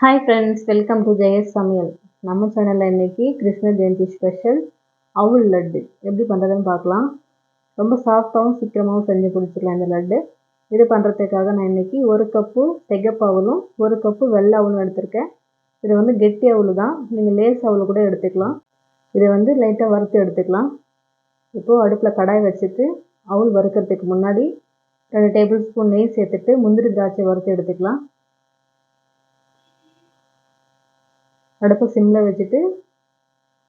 Hi friends welcome to Jayas சமையல் நம்ம சேனலில் இன்றைக்கி கிருஷ்ண ஜெயந்தி ஸ்பெஷல் அவுல் லட்டு. எப்படி பண்ணுறதுன்னு பார்க்கலாம். ரொம்ப சாஃப்டாகவும் சீக்கிரமாகவும் செஞ்சு பிடிச்சிக்கலாம் இந்த லட்டு. இது பண்ணுறதுக்காக நான் இன்றைக்கி ஒரு கப்பு செகப்பு ஒரு கப்பு வெள்ளை அவலும் எடுத்திருக்கேன். இது வந்து கெட்டி அவுள் தான். நீங்கள் லேஸ் அவுள் கூட எடுத்துக்கலாம். இதை வந்து லைட்டாக வறுத்து எடுத்துக்கலாம். இப்போது அடுப்பில் கடாய் வச்சுட்டு அவுள் வறுக்கிறதுக்கு முன்னாடி ரெண்டு டேபிள் ஸ்பூன் நெய் சேர்த்துட்டு முந்திரி திராட்சை வறுத்து எடுத்துக்கலாம். அடுப்பை சிம்மில் வச்சுட்டு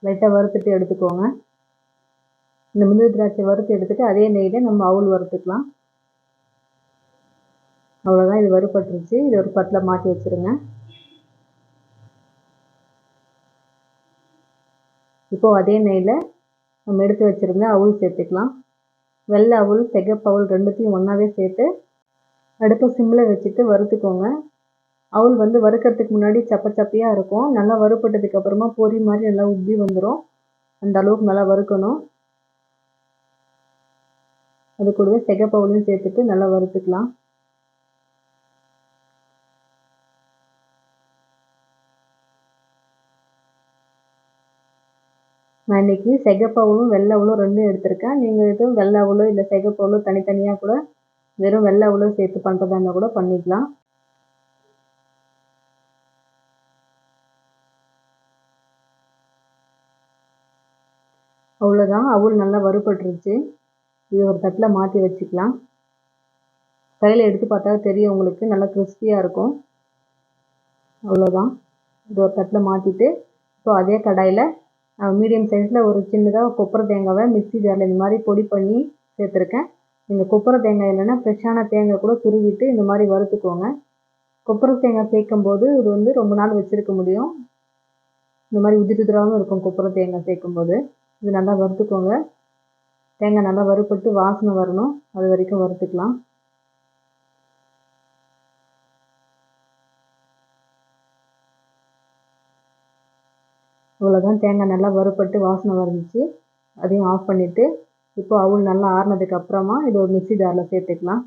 லைட்டாக வறுத்துட்டு எடுத்துக்கோங்க. இந்த முந்திரி திராட்சை வறுத்து எடுத்துட்டு அதே நெய்யில் நம்ம அவுள் வறுத்துக்கலாம். அவ்வளோதான் இது வறுபட்டுருச்சு. இது ஒரு பட்டில் மாட்டி வச்சுருங்க. இப்போது அதே நெய்யில் நம்ம எடுத்து வச்சுருந்த அவுள் சேர்த்துக்கலாம். வெள்ளை அவுள் செகப்பு அவுள் ரெண்டுத்தையும் ஒன்றாவே சேர்த்து அடுப்பை சிம்மில் வச்சுட்டு வறுத்துக்கோங்க. அவுல் வந்து வறுக்கிறதுக்கு முன்னாடி சப்ப சப்பையாக இருக்கும். நல்லா வறுப்பட்டதுக்கு அப்புறமா பொறி மாதிரி நல்லா உப்பி வந்துடும் அந்த அளவுக்கு நல்லா வறுக்கணும். அது கூடவே செகப்பவுலையும் சேர்த்துட்டு நல்லா வறுத்துக்கலாம். நான் இன்றைக்கி செகப்பவுலும் வெள்ளை ரெண்டும் எடுத்திருக்கேன். நீங்கள் எதுவும் வெள்ளை இல்லை செகப்பவுலோ தனித்தனியாக கூட வெறும் வெள்ளை சேர்த்து பண்ணுறதா இருந்தால் கூட பண்ணிக்கலாம். அவ்வளோதான் அவுள் நல்லா வறுபட்டுருச்சு. இது ஒரு தட்டில் மாற்றி வச்சுக்கலாம். கையில் எடுத்து பார்த்தா தெரியும் உங்களுக்கு. நல்லா கிறிஸ்பியாக இருக்கும். அவ்வளோதான் இது ஒரு தட்டில் மாற்றிட்டு ஸோ அதே கடாயில் மீடியம் சைஸில் ஒரு சின்னதாக கொப்பரை தேங்காவை மிக்சி ஜாரில் இந்த மாதிரி பொடி பண்ணி சேர்த்துருக்கேன். நீங்கள் கொப்பரை தேங்காய் இல்லைன்னா ஃப்ரெஷ்ஷான தேங்காய் கூட துருவிட்டு இந்த மாதிரி வறுத்துக்கோங்க. கொப்பரை தேங்காய் சேர்க்கும் போது இது வந்து ரொம்ப நாள் வச்சுருக்க முடியும். இந்த மாதிரி உதிர் உதிராகவும் இருக்கும் கொப்பரை தேங்காய் சேர்க்கும்போது இது நல்லா வறுத்துக்கோங்க. தேங்காய் நல்லா வறுப்பட்டு வாசனை வரணும். அது வரைக்கும் வறுத்துக்கலாம். இவ்வளோதான் தேங்காய் நல்லா வறுப்பட்டு வாசனை வந்துச்சு அதையும் ஆஃப் பண்ணிவிட்டு இப்போ அவுள் நல்லா ஆறினதுக்கு அப்புறமா இது ஒரு மிக்ஸி ஜாரில் சேர்த்துக்கலாம்.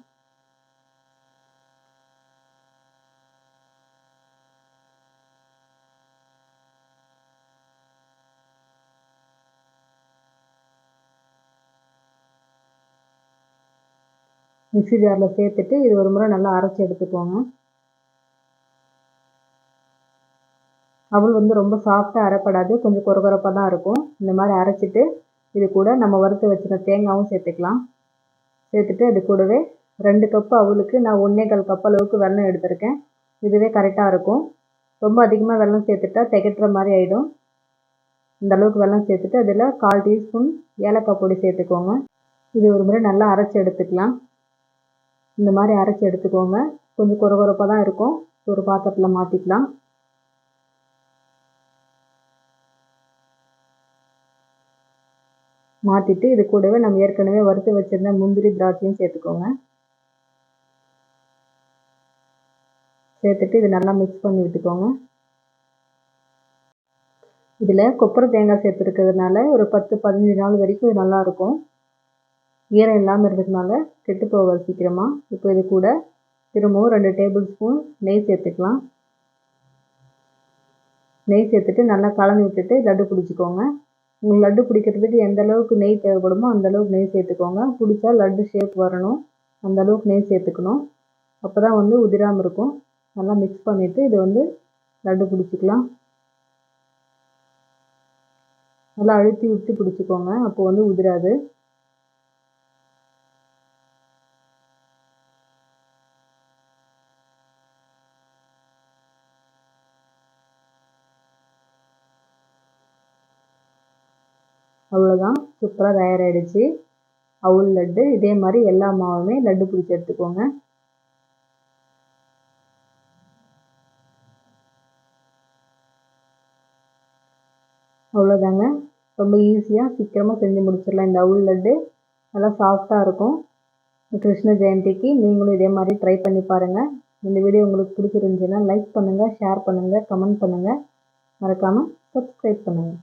மிக்ஸி ஜாரில் சேர்த்துட்டு இது ஒரு முறை நல்லா அரைச்சி எடுத்துக்கோங்க. அவள் வந்து ரொம்ப சாஃப்டாக அரைப்படாது. கொஞ்சம் குறகுறப்பாக தான் இருக்கும். இந்த மாதிரி அரைச்சிட்டு இது கூட நம்ம வறுத்து வச்சுருக்க தேங்காயும் சேர்த்துக்கலாம். சேர்த்துட்டு அது கூடவே ரெண்டு கப்பு அவளுக்கு நான் ஒன்றே கால் கப் அளவுக்கு வெல்லம் எடுத்திருக்கேன். இதுவே கரெக்டாக இருக்கும். ரொம்ப அதிகமாக வெள்ளம் சேர்த்துட்டா திகட்டுற மாதிரி ஆகிடும் இந்த அளவுக்கு வெள்ளம் சேர்த்துட்டு அதில் கால் டீஸ்பூன் ஏலக்காய் பொடி சேர்த்துக்கோங்க. இது ஒரு முறை நல்லா அரைச்சி எடுத்துக்கலாம். இந்த மாதிரி அரைச்சி எடுத்துக்கோங்க. கொஞ்சம் குறகுறப்பாக தான் இருக்கும். ஒரு பாத்திரத்தில் மாற்றிக்கலாம் மாற்றிட்டு இது கூடவே நம்ம ஏற்கனவே வறுத்து வச்சுருந்த முந்திரி திராட்சையும் சேர்த்துக்கோங்க. சேர்த்துட்டு இது நல்லா மிக்ஸ் பண்ணி விட்டுக்கோங்க. இதில் கொப்பரை தேங்காய் சேர்த்துருக்கிறதுனால ஒரு பத்து பதினஞ்சு நாள் வரைக்கும் இது நல்லாயிருக்கும் ஈரம் இல்லாமல் இருக்கிறதுனால கெட்டு போகாது சீக்கிரமாக இப்போ இது கூட திரும்பவும் ரெண்டு டேபிள் ஸ்பூன் நெய் சேர்த்துக்கலாம். நெய் சேர்த்துட்டு நல்லா கலந்து விட்டுட்டு லட்டு பிடிச்சிக்கோங்க. உங்களுக்கு லட்டு பிடிக்கிறதுக்கு எந்த அளவுக்கு நெய் தேவைப்படுமோ அந்த அளவுக்கு நெய் சேர்த்துக்கோங்க. பிடிச்சா லட்டு ஷேப் வரணும். அந்த அளவுக்கு நெய் சேர்த்துக்கணும். அப்போ தான் வந்து உதிராமல் இருக்கும். நல்லா மிக்ஸ் பண்ணிவிட்டு இது வந்து லட்டு பிடிச்சிக்கலாம். நல்லா அழுத்தி விட்டு பிடிச்சிக்கோங்க. அப்போ வந்து உதிராது. அவ்வளோதான் சூப்பராக தயாராகிடுச்சு அவுள் லட்டு இதே மாதிரி எல்லா மாவுமே லட்டு பிடிச்சி எடுத்துக்கோங்க. அவ்வளோதாங்க ரொம்ப ஈஸியாக சீக்கிரமாக செஞ்சு முடிச்சிடலாம். இந்த அவுள் லட்டு நல்லா சாஃப்டாக இருக்கும். கிருஷ்ண ஜெயந்திக்கு நீங்களும் இதே மாதிரி ட்ரை பண்ணி பாருங்கள் இந்த வீடியோ உங்களுக்கு பிடிச்சிருந்துச்சுன்னா லைக் பண்ணுங்கள் ஷேர் பண்ணுங்கள் கமெண்ட் பண்ணுங்கள் மறக்காமல் சப்ஸ்கிரைப் பண்ணுங்கள்